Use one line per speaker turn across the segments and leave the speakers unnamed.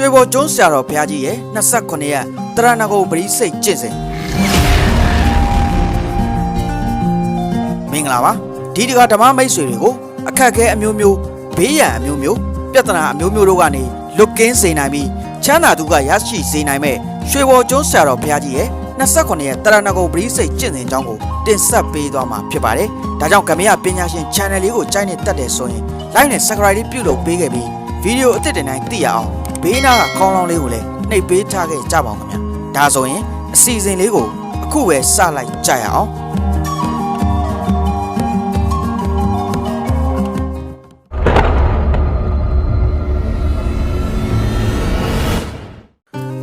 ရွှေဘော်ကျွန်းဆရာတော်ဘုရားကြီးရဲ့28ရက်တရဏဂုံပရိစိတ်ကျင့်စဉ်မင်္ဂလာပါဒီတကဓမ္မမိတ်ဆွေတွေကိုအခက်အခဲအမျိုးမျိုးဘေးရန်အမျိုးမျိုးပြဿနာအမျိုးမျိုးတို့ကနေလွတ်ကင်းစေနိုင်ပြီးချမ်းသာသူကရရှိစေနိုင်မဲ့ရွှေဘော်ကျွန်းဆရာတော်ဘုရားကြီးရဲ့28ရက်တရဏဂုံပရိစိတ်ကျင့်စဉ်အကြောင်းကိုတင်ဆက်ပေးသွားမှာဖြစ်ပါတယ်ဒါကြောင့်ကမ္ဘာပညာရှင် channel လေးကိုကြိုက်နေတတ်တယ်ဆိုရင် like နဲ့ subscribe လေးပြုလုပ်ပေးခဲ့ပြီးဗီဒီယိုအသစ်တင်တိုင်းသိရအောင် ဘေးနားကခေါင်းလောင်းလေးကိုလည်းနှိပ်ပေးထားခဲ့ကြပါဦးခင်ဗျာဒါဆိုရင်အစီအစဉ်လေးကိုအခုပဲစလိုက်ကြရအောင်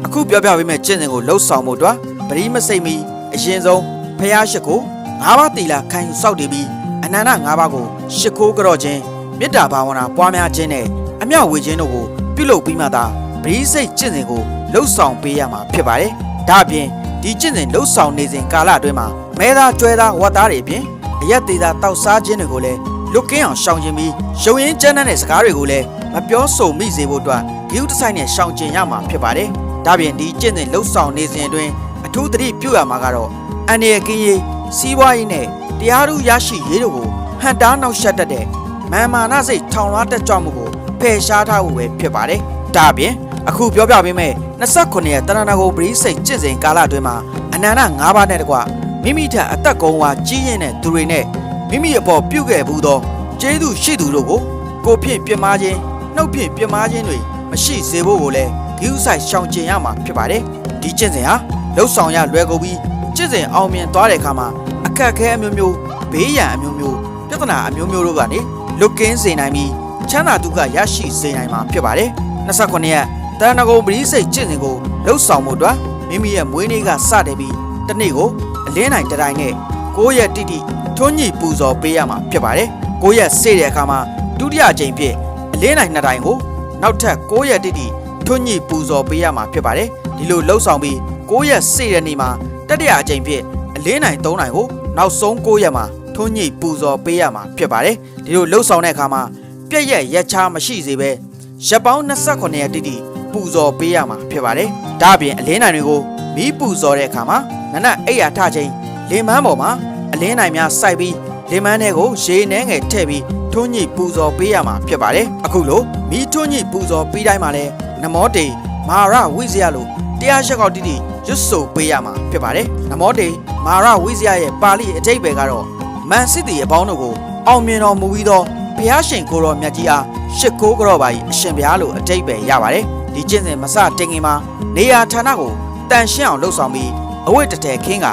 အခုပြောပြပေးမယ့်ကျင့်စဉ်ကိုလှုပ်ဆောင်မှုအတွက်ပရိမစိတ်မီအရင်ဆုံးဖះရှိကို၅ပါးတီလာခံယူစောက်တည်ပြီးအနန္တ၅ပါးကိုရှ िख ိုးကြော့ခြင်းမေတ္တာဘာဝနာပွားများခြင်းနဲ့အမြောက်ဝေခြင်းတို့ကို ပြုလုပ်ပြီးမှသာပရိစိတ်ကျင့်စဉ်ကိုလှုပ်ဆောင်ပေးရမှာဖြစ်ပါတယ်။ဒါအပြင်ဒီကျင့်စဉ်လှုပ်ဆောင်နေစဉ်ကာလအတွင်းမှာမဲသားကျွဲသားဝတ်သားတွေအပြင်အရက်သေးသားတောက်စားခြင်းတွေကိုလည်းလွတ်ကင်းအောင်ရှောင်ကျင်ပြီးရုံရင်းကျန်းတဲ့စကားတွေကိုလည်းမပြောဆိုမိစေဖို့အတွက်ဂိူးတဆိုင်နဲ့ရှောင်ကျင်ရမှာဖြစ်ပါတယ်။ဒါပြင်ဒီကျင့်စဉ်လှုပ်ဆောင်နေစဉ်အတွင်းအထူးသတိပြုရမှာကတော့အန္တရာယ်ကင်းရေးစီးပွားရေးနဲ့တရားဥရရှိရေးတို့ကိုဟန်တားနှောက်ယှက်တတ်တဲ့မာမာနစိတ်ထောင်လွှားတက်ကြွမှုကိုဖ ယ်ရှားထားဖို့ပဲဖြစ်ပါတယ်။ဒါအပြင်အခုပြောပြပေးမယ့်29ရက်တရဏဂုံပရိစိတ်ကျင့်စဉ်ကာလအတွင်းမှာအနန္တ၅ပါးနဲ့တကွမိမိထက်အသက်ကုန်းဝါကြီးရင်တဲ့သူတွေနဲ့မိမိအပေါ်ပြုခဲ့ဘူးသောကျေးဇူးရှိသူတို့ကိုကိုဖြင့်ပြစ်မှားခြင်းနှုတ်ဖြင့်ပြစ်မှားခြင်းတွေမရှိစေဖို့ကိုလည်းဂိူးဆိုင်ရှောင်ကျင်ရမှာဖြစ်ပါတယ်။ဒီကျင့်စဉ်ဟာလှုပ်ဆောင်ရလွယ်ကူပြီးကျင့်စဉ်အောင်မြင်သွားတဲ့အခါမှာအခက်အခဲအမျိုးမျိုးဘေးရန်အမျိုးမျိုးပြဿနာအမျိုးမျိုးတို့ကနေလွတ်ကင်းစေနိုင်ပြီး ချမ်းသာဒုက္ခရရှိစေနိုင်မှာဖြစ်ပါတယ်။29ရက်တရဏဂုံပရိစိတ်ကျင့်စဉ်ကိုလှုပ်ဆောင်မှုအတွက်မိမိရဲ့မွေးနေ့ကစတယ်ပြီးတစ်နေ့ကိုအလင်းနိုင်တစ်တိုင်းနဲ့9ရက်တိတိထွန်းညှိပူဇော်ပေးရမှာဖြစ်ပါတယ်။9ရက်စေ့တဲ့အခါမှာဒုတိယအကြိမ်ဖြစ်အလင်းနိုင်နှစ်တိုင်းကိုနောက်ထပ်9ရက်တိတိထွန်းညှိပူဇော်ပေးရမှာဖြစ်ပါတယ်။ဒီလိုလှုပ်ဆောင်ပြီး9ရက်စေ့တဲ့နေ့မှာတတိယအကြိမ်ဖြစ်အလင်းနိုင်3နိုင်ကိုနောက်ဆုံး9ရက်မှာထွန်းညှိပူဇော်ပေးရမှာဖြစ်ပါတယ်။ဒီလိုလှုပ်ဆောင်တဲ့အခါမှာ ပြက်ရက်ရက်ချားမရှိစေပဲရက်ပေါင်း28ရက်တိတိပူဇော်ပေးရမှာဖြစ်ပါတယ်။ဒါအပြင်အလင်းနိုင်တွေကိုမီးပူဇော်တဲ့အခါမှာနနက်အိယာထချင်းလင်မန်းပေါ်မှာအလင်းနိုင်များစိုက်ပြီးလင်မန်းတွေကိုရေနှဲငယ်ထည့်ပြီးထွန်းညှိပူဇော်ပေးရမှာဖြစ်ပါတယ်။အခုလိုမီးထွန်းညှိပူဇော်ပြီးတိုင်းမှာလဲနမောတေမဟာရဝိဇယလို့တရားရက်ကောက်တိတိရွတ်ဆိုပေးရမှာဖြစ်ပါတယ်။နမောတေမဟာရဝိဇယရဲ့ပါဠိအဓိပ္ပာယ်ကတော့မန်စစ်တီအပေါင်းတို့ကိုအောင်မြင်တော်မူပြီးသော ဘုရားရှင်ကိုတော်မြတ်ကြီးအားရှ िख ိုးကြောပါ၏အရှင်ဘုရားလို့အတိတ်ပဲရပါတယ်ဒီကျင့်စဉ်မစတင်ခင်မှာနေရာဌာနကိုတန်ရှင်းအောင်လှုပ်ဆောင်ပြီးအဝိတ္တတဲခင်းက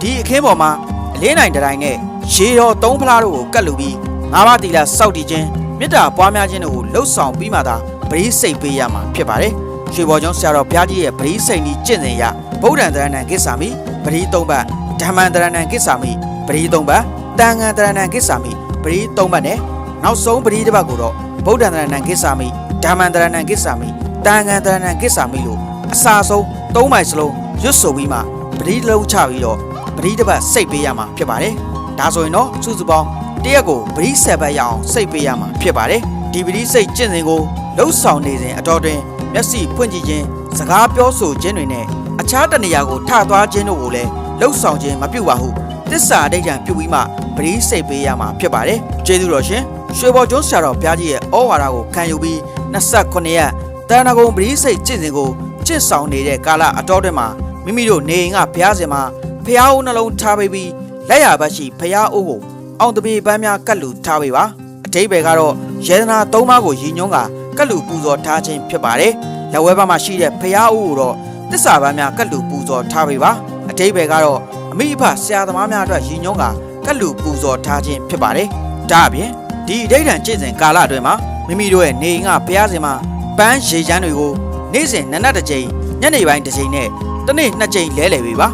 ဒီအခင်းပေါ်မှာအလင်းနိုင်တိုင်းနဲ့ရေတော်သုံးဖလားတို့ကိုကတ်လူပြီးငါးပါးတီလာစောက်တည်ခြင်းမေတ္တာပွားများခြင်းတို့ကိုလှုပ်ဆောင်ပြီးမှသာပရိစိတ်ပေးရမှာဖြစ်ပါတယ်ရွှေဘော်ကျောင်းဆရာတော်ဘုရားကြီးရဲ့ပရိစိတ်ဤကျင့်စဉ်ရဗုဒ္ဓံတရဏံကိစ္ဆာမိပရိသုံးပတ်ဓမ္မံတရဏံကိစ္ဆာမိပရိသုံးပတ်တန်ငံတရဏံကိစ္ဆာမိပရိသုံးပတ်နဲ့ နောက်ဆုံးပရိတစ်ပတ်ကိုတော့ဗုဒ္ဓံတရဏံကိစ္ဆာမိဓမ္မံတရဏံကိစ္ဆာမိတန်ငံတရဏံကိစ္ဆာမိလို့အစာဆုံးသုံးမိုင်စလုံးရွတ်ဆိုပြီးမှပရိလုံးချပြီးတော့ပရိတစ်ပတ်စိတ်ပေးရမှာဖြစ်ပါတယ်ဒါဆိုရင်တော့စုစုပေါင်းတရက်ကိုပရိဆက်ပတ်ရအောင်စိတ်ပေးရမှာဖြစ်ပါတယ်ဒီပရိစိတ်ကျင့်စဉ်ကိုလှုပ်ဆောင်နေစဉ်အတော်တွင်မျက်စိဖွင့်ကြည့်ခြင်းစကားပြောဆိုခြင်းတွေနဲ့အခြားတနေရာကိုထသွားခြင်းတို့ကိုလည်းလှုပ်ဆောင်ခြင်းမပြုပါဟုတစ္ဆာအဋိဋ္ဌံပြုပြီးမှပရိစိတ်ပေးရမှာဖြစ်ပါတယ်ကျေးဇူးတော်ရှင် ရွှေဘော်ကျွန်းဆရာတော်ဘုရားကြီးရဲ့ဩဝါဒကိုခံယူပြီး29ရက်တန်နဂုံပရိစိတ်ကျင့်စဉ်ကိုကျင့်ဆောင်နေတဲ့ကာလအတော်တွင်မှာမိမိတို့နေအိမ်ကဘုရားရှင်မှာဖျားဦးနှလုံးထားပေးပြီးလက်ရဘတ်ရှိဖျားဦးကိုအောင်တပေပန်းများကတ်လူထားပေးပါအတိဘယ်ကတော့ယေဒနာ၃ပါးကိုရည်ညွှန်းကကတ်လူပူဇော်ထားခြင်းဖြစ်ပါတယ်လက်ဝဲဘက်မှာရှိတဲ့ဖျားဦးကိုတော့တစ္ဆာပန်းများကတ်လူပူဇော်ထားပေးပါအတိဘယ်ကတော့အမိအဖဆရာသမားများအတွက်ရည်ညွှန်းကကတ်လူပူဇော်ထားခြင်းဖြစ်ပါတယ်ဒါအပြင် ဒီအဋိဋ္ဌံကျင့်စဉ်ကာလအတွင်းမှာမိမိတို့ရဲ့နေအိမ်ကဘုရားရှင်မှာပန်းရေချမ်းတွေကိုနေ့စဉ်နနက်တစ်ကြိမ်ညနေပိုင်းတစ်ကြိမ်နဲ့တစ်နေ့နှစ်ကြိမ်လဲလှယ်ပေးပါ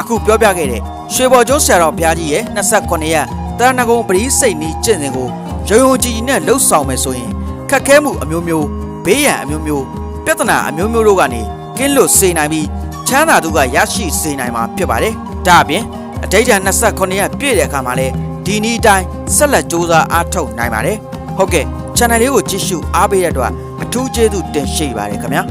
အခုပြောပြခဲ့တဲ့ရွှေဘော်ကျွန်းဆရာတော်ဘုရားကြီးရဲ့29ရက်တရဏဂုံပရိစိတ်နီးကျင့်စဉ်ကိုရုံရုံကြည်ကြည်နဲ့လှုပ်ဆောင်မယ်ဆိုရင်ခက်ခဲမှုအမျိုးမျိုးဘေးရန်အမျိုးမျိုးပြဿနာအမျိုးမျိုးတို့ကနေကင်းလွတ်စေနိုင်ပြီးချမ်းသာသူကရရှိစေနိုင်မှာဖြစ်ပါတယ်ဒါအပြင်အဋိဋ္ဌာ29ရက်ပြည့်တဲ့အခါမှာလဲ ဒီနီးတိုင်းဆက်လက်စ조사အားထုတ်နိုင်ပါတယ်ဟုတ်ကဲ့ channel လေးကိုကြည့်ရှုအားပေးတဲ့အတွက်အထူးကျေးဇူးတင်ရှိပါတယ်ခင်ဗျာ